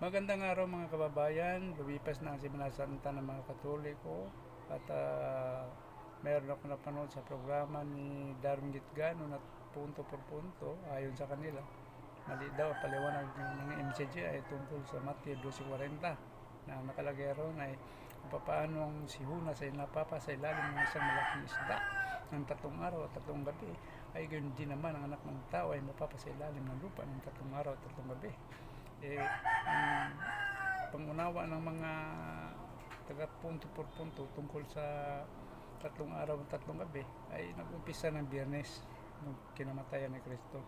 Magandang araw mga kababayan, lumipas na ang Simula Santa ng mga Katoliko. At ah, meron ako napanood sa programa ni Darwin Gitgano na punto por punto. Ayon sa kanila. Mali daw paliwanag ng MCG ay tungkol sa Matthew 12.40 na nakalagay ron ay kung paano ang si Huna ay napapa sa ilalim ng isang malaking isda ng tatlong araw at tatlong gabi. Ay gayon din naman ang anak ng tao ay mapapa sa ilalim ng lupa ng tatlong araw at tatlong gabi eh, ang pangunawa ng mga taga punto por punto tungkol sa tatlong araw at tatlong gabi ay nag-umpisa ng biyernes nung kinamatayan ni Kristo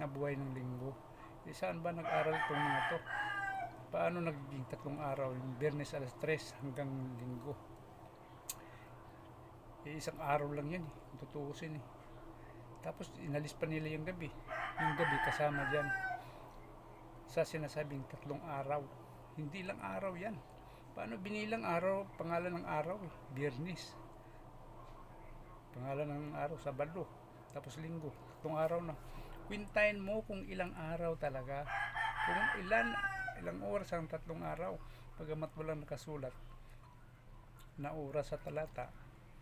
na buhay ng linggo. Eh, saan ba nag-aral itong mga to? Paano nagiging tatlong araw? Yung biyernes alas 3 hanggang linggo. Eh, isang araw lang yan eh. Tutuusin eh. Tapos inalis pa nila yung gabi. Yung gabi kasama dyan sa sinasabing tatlong araw. Hindi lang araw yan. Paano binilang araw? Pangalan ng araw eh. Biyernes. Pangalan ng araw, Sabado. Tapos linggo. Tatlong araw na. Quintayin mo kung ilang araw talaga. Kung ilan, ilang oras ang tatlong araw. Pagamat walang nakasulat na oras sa talata.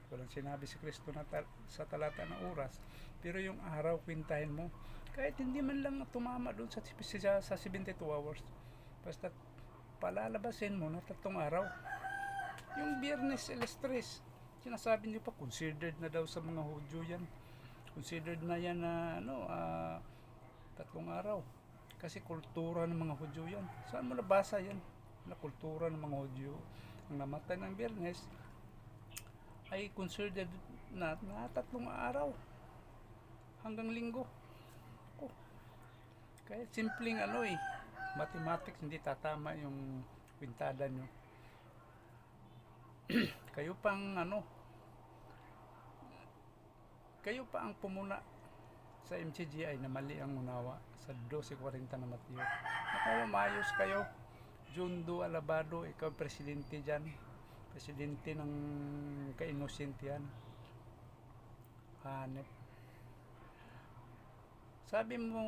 Walang sinabi si Kristo na tal- sa talata na oras. Pero yung araw, kwintahin mo. Kahit hindi man lang tumama doon sa, sa, sa 72 hours. Basta palalabasin mo na tatlong araw. Yung biyernes alas 3, sinasabi niyo pa, considered na daw sa mga Hudyo yan. Considered na yan na ano, ah, tatlong araw. Kasi kultura ng mga Hudyo yan. Saan mo nabasa yan? Na kultura ng mga Hudyo. Ang namatay ng biyernes, ay considered na, na tatlong araw hanggang linggo. Kaya simpleng ano eh, mathematics hindi tatama yung kwintada nyo. kayo pang ano, kayo pa ang pumuna sa MCGI na mali ang unawa sa 12.40 na Mateo. Naku, maayos kayo. Jundo Alabado, ikaw presidente dyan. Presidente ng kainosente yan. Hanep. Sabi mo,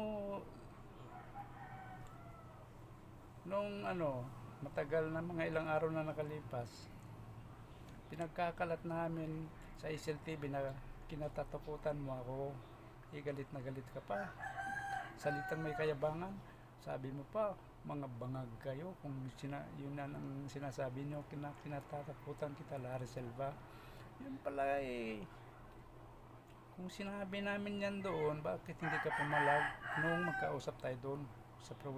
nung ano, matagal na mga ilang araw na nakalipas, pinagkakalat namin sa SLTV na kinatatakutan mo ako, igalit na galit ka pa. Salitang may kayabangan, sabi mo pa, mga bangag kayo kung sina, yun na ang sinasabi nyo, kina, kinatatakutan kita, Larry Selva. Yun pala eh, kung sinabi namin yan doon, bakit hindi ka pumalag nung magkausap tayo doon sa program?